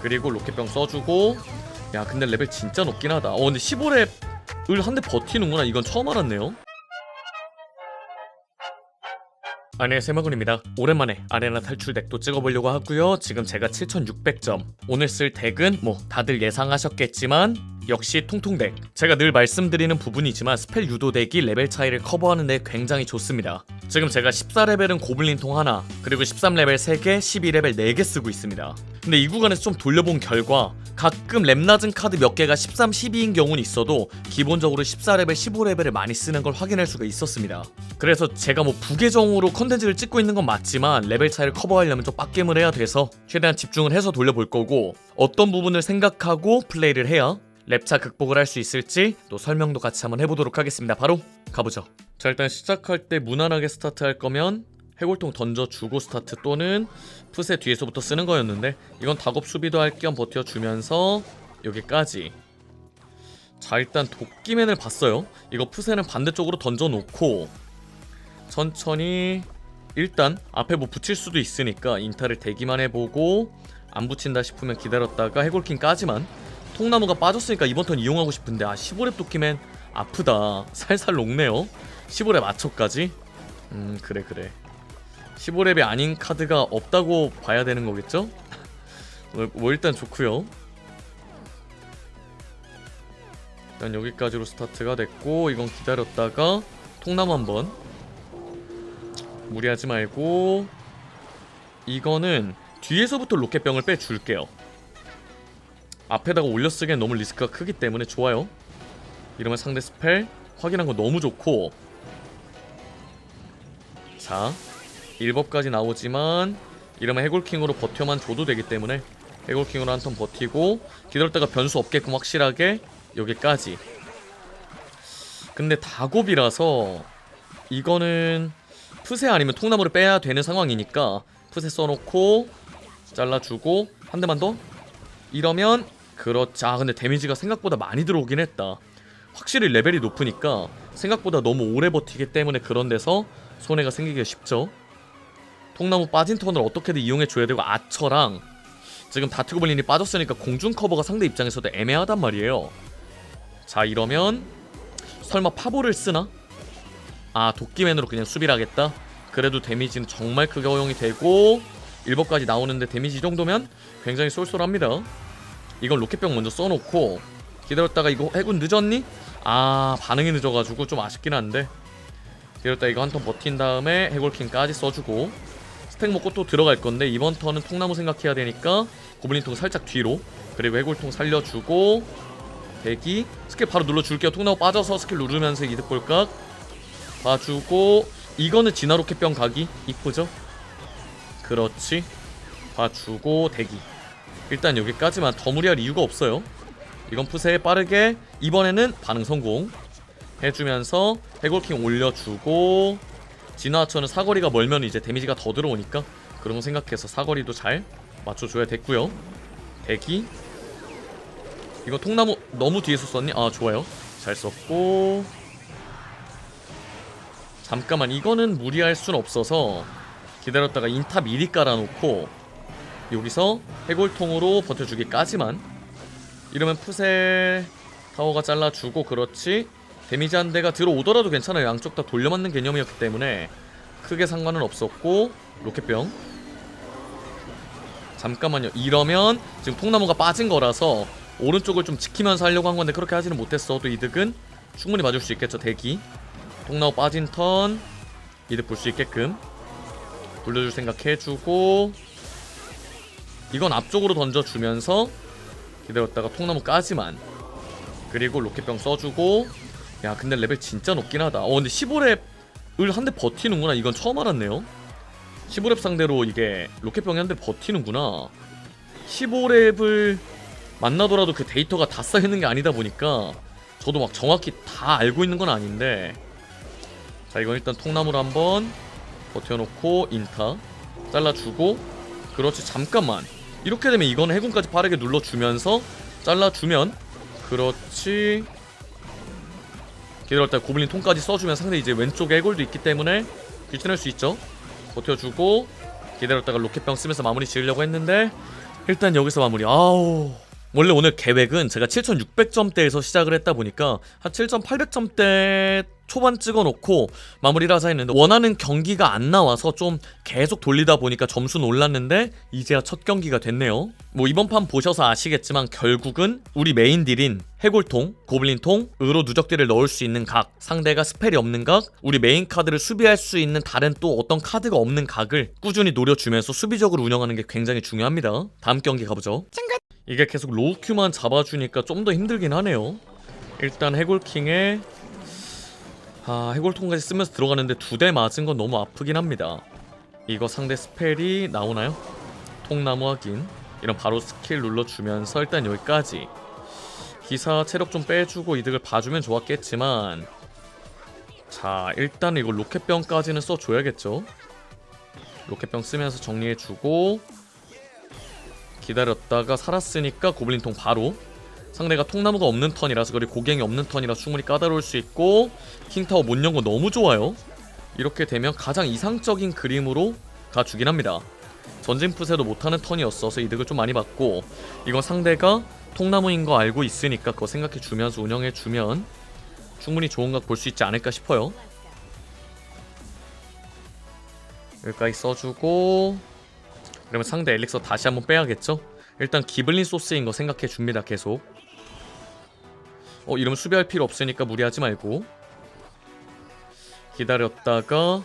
그리고 로켓병 써주고. 야 근데 레벨 진짜 높긴 하다. 어 근데 15렙을 한 대 버티는구나. 이건 처음 알았네요. 안녕하세요 세마군입니다. 오랜만에 아레나 탈출 덱도 찍어보려고 하고요. 지금 제가 7600점. 오늘 쓸 덱은 뭐 다들 예상하셨겠지만 역시 통통덱. 제가 늘 말씀드리는 부분이지만 스펠 유도 덱이 레벨 차이를 커버하는 데 굉장히 좋습니다 지금 제가 14레벨은 고블린통 하나 그리고 13레벨 3개 12레벨 4개 쓰고 있습니다. 근데 이 구간에서 좀 돌려본 결과 가끔 랩 낮은 카드 몇 개가 13, 12인 경우는 있어도 기본적으로 14레벨, 15레벨을 많이 쓰는 걸 확인할 수가 있었습니다. 그래서 제가 뭐 부계정으로 컨텐츠를 찍고 있는 건 맞지만 레벨 차이를 커버하려면 좀 빡겜을 해야 돼서 최대한 집중을 해서 돌려볼 거고 어떤 부분을 생각하고 플레이를 해야 랩차 극복을 할 수 있을지 또 설명도 같이 한번 해보도록 하겠습니다. 바로 가보죠. 자 일단 시작할 때 무난하게 스타트할 거면 해골통 던져주고 스타트 또는 푸세 뒤에서부터 쓰는 거였는데 이건 작업 수비도 할 겸 버텨주면서 여기까지 자 일단 도끼맨을 봤어요 이거 푸세는 반대쪽으로 던져놓고 천천히 일단 앞에 뭐 붙일 수도 있으니까 인타를 대기만 해보고 안 붙인다 싶으면 기다렸다가 해골킹까지만 통나무가 빠졌으니까 이번 턴 이용하고 싶은데 아 15렙 도끼맨 아프다. 살살 녹네요. 15렙 맞춰까지? 음 그래 그래. 15렙이 아닌 카드가 없다고 봐야 되는 거겠죠? 뭐, 뭐 일단 좋고요. 일단 여기까지로 스타트가 됐고 이건 기다렸다가 통나무 한번 무리하지 말고 이거는 뒤에서부터 로켓병을 빼줄게요 앞에다가 올려 쓰기엔 너무 리스크가 크기 때문에 좋아요. 이러면 상대 스펠 확인한 거 너무 좋고. 자 1법까지 나오지만 이러면 해골킹으로 버텨만 줘도 되기 때문에 해골킹으로 한 턴 버티고 기다렸다가 변수 없게끔 확실하게 여기까지. 근데 다곱이라서 이거는 푸세 아니면 통나무를 빼야 되는 상황이니까 푸세 써놓고 잘라주고 한 대만 더? 이러면 그렇지. 아 근데 데미지가 생각보다 많이 들어오긴 했다. 확실히 레벨이 높으니까 생각보다 너무 오래 버티기 때문에 그런 데서 손해가 생기기가 쉽죠. 통나무 빠진 턴을 어떻게든 이용해 줘야 되고 아처랑 지금 다트고블린이 빠졌으니까 공중 커버가 상대 입장에서도 애매하단 말이에요. 자 이러면 설마 파보를 쓰나? 아 도끼맨으로 그냥 수비를 하겠다? 그래도 데미지는 정말 크게 허용이 되고 1법까지 나오는데 데미지 이 정도면 굉장히 쏠쏠합니다 이건 로켓병 먼저 써놓고 기다렸다가 이거 해군 늦었니? 아 반응이 늦어가지고 좀 아쉽긴 한데. 기다렸다 이거 한 턴 버틴 다음에 해골킹까지 써주고 스택 먹고 또 들어갈 건데 이번 턴은 통나무 생각해야 되니까 고블린통 살짝 뒤로 그리고 해골통 살려주고 대기. 스킬 바로 눌러줄게요. 통나무 빠져서 스킬 누르면서 이득 볼각 봐주고. 이거는 진화 로켓병 가기 이쁘죠? 그렇지. 봐주고 대기 일단 여기까지만 더 무리할 이유가 없어요. 이건 푸세 빠르게 이번에는 반응 성공 해주면서 해골킹 올려주고 진화하처는 사거리가 멀면 이제 데미지가 더 들어오니까 그런 거 생각해서 사거리도 잘 맞춰줘야 됐고요. 대기. 이거 통나무 너무 뒤에서 썼니? 아 좋아요. 잘 썼고. 잠깐만 이거는 무리할 순 없어서 기다렸다가 인타 미리 깔아놓고 여기서 해골통으로 버텨주기까지만. 이러면 푸세 타워가 잘라주고 그렇지 데미지 한 대가 들어오더라도 괜찮아요. 양쪽 다 돌려맞는 개념이었기 때문에 크게 상관은 없었고 로켓병. 잠깐만요. 이러면 지금 통나무가 빠진 거라서 오른쪽을 좀 지키면서 하려고 한 건데 그렇게 하지는 못했어 도 이득은 충분히 맞을 수 있겠죠 대기. 통나무 빠진 턴 이득 볼 수 있게끔. 돌려줄 생각 해주고 이건 앞쪽으로 던져주면서 기다렸다가 통나무 까지만. 그리고 로켓병 써주고. 야 근데 레벨 진짜 높긴 하다. 어 근데 15렙을 한 대 버티는구나. 이건 처음 알았네요. 15렙 상대로 이게 로켓병이 한 대 버티는구나. 15렙을 만나더라도 그 데이터가 다 쌓여있는 게 아니다 보니까 저도 막 정확히 다 알고 있는 건 아닌데. 자 이건 일단 통나무로 한번 버텨놓고 인타 잘라주고. 그렇지 잠깐만 이렇게 되면 이건 해군까지 빠르게 눌러주면서 잘라주면 그렇지 기다렸다 고블린 통까지 써주면 상대 이제 왼쪽에 해골도 있기 때문에 귀찮을 수 있죠 버텨주고 기다렸다가 로켓병 쓰면서 마무리 지으려고 했는데 일단 여기서 마무리. 아우. 원래 오늘 계획은 제가 7600점대에서 시작을 했다 보니까 한 7800점대 초반 찍어놓고 마무리를 하자 했는데 원하는 경기가 안 나와서 좀 계속 돌리다 보니까 점수는 올랐는데 이제야 첫 경기가 됐네요. 뭐 이번 판 보셔서 아시겠지만 결국은 우리 메인 딜인 해골통, 고블린통, 의로 누적딜을 넣을 수 있는 각, 상대가 스펠이 없는 각, 우리 메인 카드를 수비할 수 있는 다른 또 어떤 카드가 없는 각을 꾸준히 노려주면서 수비적으로 운영하는 게 굉장히 중요합니다. 다음 경기 가보죠. 이게 계속 로우 큐만 잡아주니까 좀 더 힘들긴 하네요. 일단 해골킹에 아 해골통까지 쓰면서 들어가는데 두 대 맞은 건 너무 아프긴 합니다. 이거 상대 스펠이 나오나요? 통나무 확인. 이런 바로 스킬 눌러주면서 일단 여기까지. 기사 체력 좀 빼주고 이득을 봐주면 좋았겠지만 자 일단 이거 로켓병까지는 써줘야겠죠. 로켓병 쓰면서 정리해주고 기다렸다가 살았으니까 고블린통 바로 상대가 통나무가 없는 턴이라서 그리고 고갱이 없는 턴이라 충분히 까다로울 수 있고 킹타워 못 연거 너무 좋아요. 이렇게 되면 가장 이상적인 그림으로 가주긴 합니다. 전진 푸세도 못하는 턴이었어서 이득을 좀 많이 받고 이건 상대가 통나무인 거 알고 있으니까 그거 생각해 주면서 운영해 주면 충분히 좋은 각 볼 수 있지 않을까 싶어요. 여기까지 써주고 그러면 상대 엘릭서 다시 한번 빼야겠죠? 일단 기블린 소스인 거 생각해 줍니다 계속 어 이러면 수비할 필요 없으니까 무리하지 말고. 기다렸다가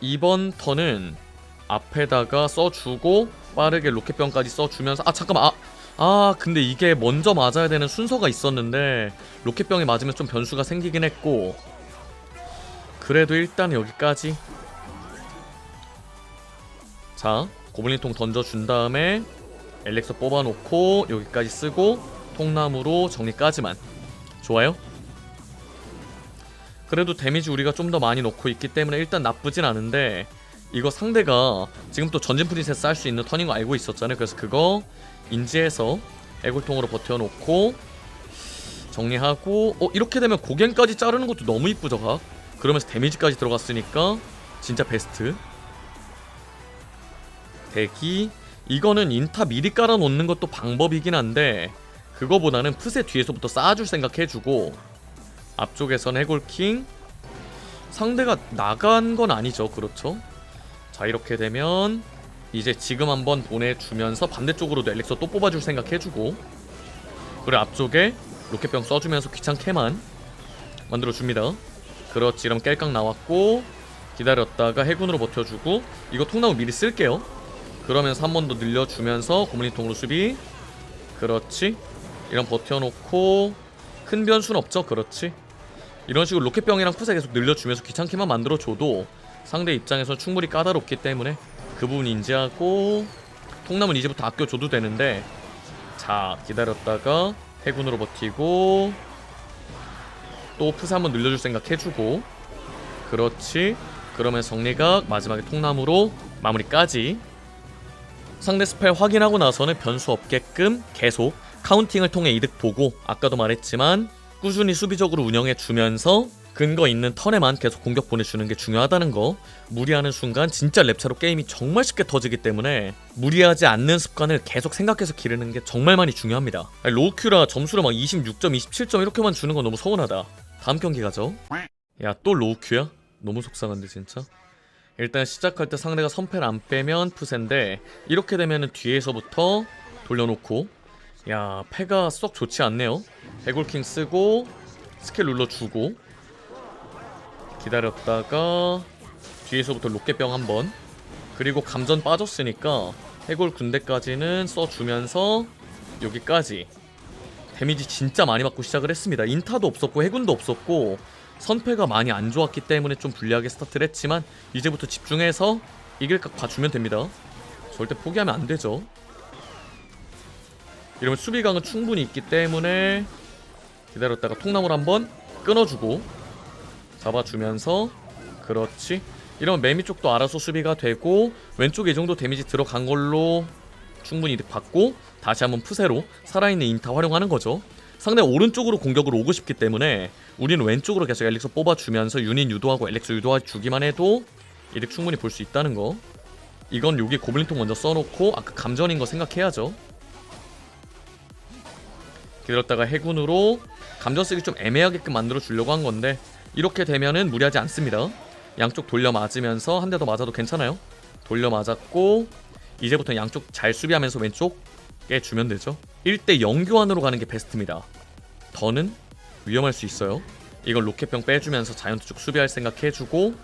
이번 턴은 앞에다가 써주고 빠르게 로켓병까지 써주면서 아 잠깐만 아, 아 근데 이게 먼저 맞아야 되는 순서가 있었는데 로켓병이 맞으면 좀 변수가 생기긴 했고. 그래도 일단 여기까지. 자 고블린통 던져준 다음에 엘렉서 뽑아놓고 여기까지 쓰고 통나무로 정리까지만 좋아요? 그래도 데미지 우리가 좀 더 많이 넣고 있기 때문에 일단 나쁘진 않은데 이거 상대가 지금 또 전진 프린세스 할 수 있는 턴인 거 알고 있었잖아요. 그래서 그거 인지해서 애골통으로 버텨놓고 정리하고 어 이렇게 되면 고갱까지 자르는 것도 너무 이쁘죠 각? 그러면서 데미지까지 들어갔으니까 진짜 베스트. 대기. 이거는 인타 미리 깔아놓는 것도 방법이긴 한데 그거보다는 푸세 뒤에서부터 쌓아줄 생각 해주고 앞쪽에선 해골킹. 상대가 나간 건 아니죠 그렇죠? 자 이렇게 되면 이제 지금 한번 보내주면서 반대쪽으로도 엘릭서 또 뽑아줄 생각 해주고 그리고 앞쪽에 로켓병 써주면서 귀찮게만 만들어줍니다. 그렇지 이러면 깰깍 나왔고 기다렸다가 해군으로 버텨주고 이거 통나무 미리 쓸게요. 그러면서 한 번 더 늘려주면서 고블린통으로 수비. 그렇지 이런 버텨놓고 큰 변수는 없죠. 그렇지? 이런 식으로 로켓병이랑 푸세 계속 늘려주면서 귀찮게만 만들어줘도 상대 입장에서 충분히 까다롭기 때문에 그 부분 인지하고 통나무는 이제부터 아껴줘도 되는데 자 기다렸다가 해군으로 버티고 또 푸세 한번 늘려줄 생각 해주고. 그렇지? 그러면 정리각 마지막에 통나무로 마무리까지. 상대 스펠 확인하고 나서는 변수 없게끔 계속 카운팅을 통해 이득 보고 아까도 말했지만 꾸준히 수비적으로 운영해 주면서 근거 있는 턴에만 계속 공격 보내주는 게 중요하다는 거 무리하는 순간 진짜 랩차로 게임이 정말 쉽게 터지기 때문에 무리하지 않는 습관을 계속 생각해서 기르는 게 정말 많이 중요합니다. 로우큐라 점수를 막 26점 27점 이렇게만 주는 건 너무 서운하다. 다음 경기 가죠. 야 또 로우큐야? 너무 속상한데 진짜? 일단 시작할 때 상대가 선패를 안 빼면 푸세인데 이렇게 되면은 뒤에서부터 돌려놓고 야 패가 썩 좋지 않네요 해골킹 쓰고 스킬 눌러주고 기다렸다가 뒤에서부터 로켓병 한번 그리고 감전 빠졌으니까 해골 군대까지는 써주면서 여기까지 데미지 진짜 많이 받고 시작을 했습니다 인타도 없었고 해군도 없었고 선패가 많이 안 좋았기 때문에 좀 불리하게 스타트를 했지만 이제부터 집중해서 이길 각 봐주면 됩니다. 절대 포기하면 안 되죠. 이러면 수비강은 충분히 있기 때문에 기다렸다가 통나무를 한번 끊어주고 잡아주면서 그렇지. 이러면 매미 쪽도 알아서 수비가 되고 왼쪽에 이 정도 데미지 들어간 걸로 충분히 이득 받고 다시 한번 푸세로 살아있는 인타 활용하는 거죠. 상대 오른쪽으로 공격으로 오고 싶기 때문에 우리는 왼쪽으로 계속 엘릭서 뽑아주면서 유닛 유도하고 엘릭서 유도해주기만 해도 이득 충분히 볼 수 있다는 거 이건 여기 고블린통 먼저 써놓고 아까 감전인 거 생각해야죠 기다렸다가 해군으로 감전 쓰기 좀 애매하게끔 만들어 주려고 한 건데 이렇게 되면은 무리하지 않습니다. 양쪽 돌려 맞으면서 한 대 더 맞아도 괜찮아요. 돌려 맞았고 이제부터 양쪽 잘 수비하면서 왼쪽에 주면 되죠. 1대 0 교환으로 가는 게 베스트입니다. 더는 위험할 수 있어요. 이걸 로켓병 빼주면서 자이언트 쪽 수비할 생각 해주고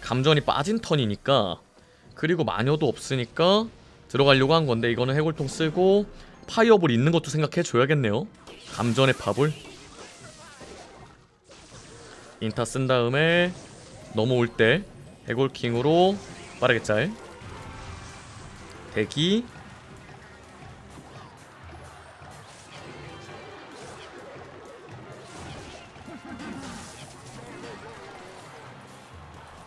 감전이 빠진 턴이니까 그리고 마녀도 없으니까 들어가려고 한 건데 이거는 해골통 쓰고 파이어볼 있는 것도 생각해 줘야겠네요. 감전의 파볼. 인타 쓴 다음에 넘어올 때 해골킹으로 빠르게 짤. 대기.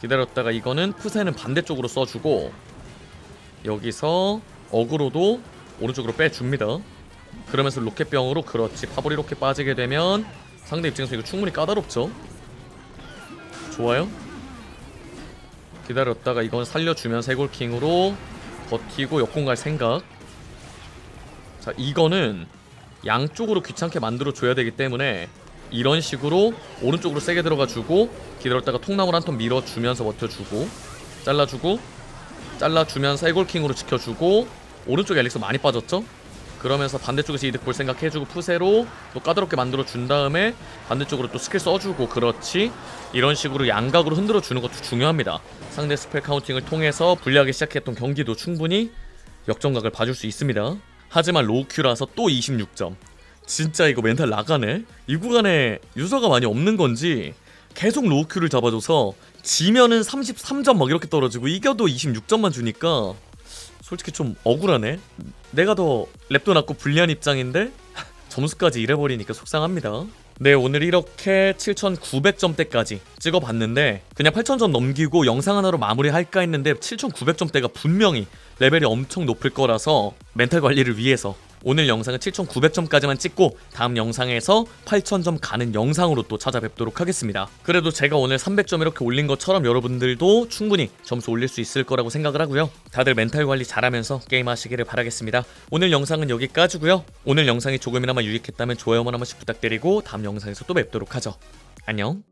기다렸다가 이거는 푸세는 반대쪽으로 써주고 여기서 어그로도 오른쪽으로 빼줍니다. 그러면서 로켓병으로 그렇지. 파벌이 이렇게 빠지게 되면 상대 입장에서 이거 충분히 까다롭죠? 좋아요. 기다렸다가 이건 살려주면서 해골킹으로 버티고 역공 갈 생각. 자 이거는 양쪽으로 귀찮게 만들어 줘야 되기 때문에 이런 식으로 오른쪽으로 세게 들어가 주고 기다렸다가 통나무를 한턴 밀어주면서 버텨주고 잘라주고 잘라주면서 해골킹으로 지켜주고 오른쪽에 엘릭서 많이 빠졌죠? 그러면서 반대쪽에서 이득 볼 생각해주고 푸세로 또 까다롭게 만들어 준 다음에 반대쪽으로 또 스킬 써주고 그렇지. 이런 식으로 양각으로 흔들어 주는 것도 중요합니다. 상대 스펠 카운팅을 통해서 불리하게 시작했던 경기도 충분히 역전각을 봐줄 수 있습니다. 하지만 로우큐라서 또 26점. 진짜 이거 멘탈 나가네? 이 구간에 유저가 많이 없는 건지 계속 로우큐를 잡아줘서 지면은 33점 막 이렇게 떨어지고 이겨도 26점만 주니까 솔직히 좀 억울하네. 내가 더 랩도 낮고 불리한 입장인데 점수까지 잃어버리니까 속상합니다. 네 오늘 이렇게 7,900점대까지 찍어봤는데 그냥 8,000점 넘기고 영상 하나로 마무리할까 했는데 7,900점대가 분명히 레벨이 엄청 높을 거라서 멘탈 관리를 위해서 오늘 영상은 7,900점까지만 찍고 다음 영상에서 8,000점 가는 영상으로 또 찾아뵙도록 하겠습니다. 그래도 제가 오늘 300점 이렇게 올린 것처럼 여러분들도 충분히 점수 올릴 수 있을 거라고 생각을 하고요. 다들 멘탈 관리 잘하면서 게임하시기를 바라겠습니다. 오늘 영상은 여기까지고요. 오늘 영상이 조금이나마 유익했다면 좋아요만 한 번씩 부탁드리고 다음 영상에서 또 뵙도록 하죠. 안녕.